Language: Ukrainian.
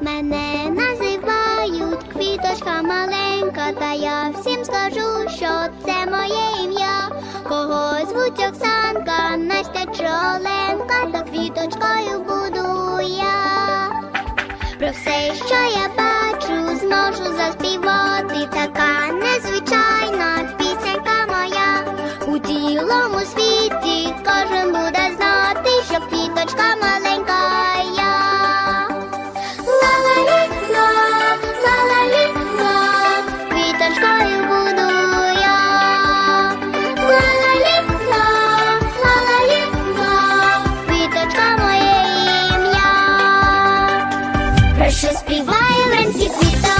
Мене називають квіточка маленька, та я всім скажу, що це моє ім'я. Кого звуть Оксанка, Настя Чоленка, все, що я бачу, зможу заспівати. Така незвичайна пісенька моя. У цілому світі кожен буде знати, що квіточка маленька про що співає вранці квіток.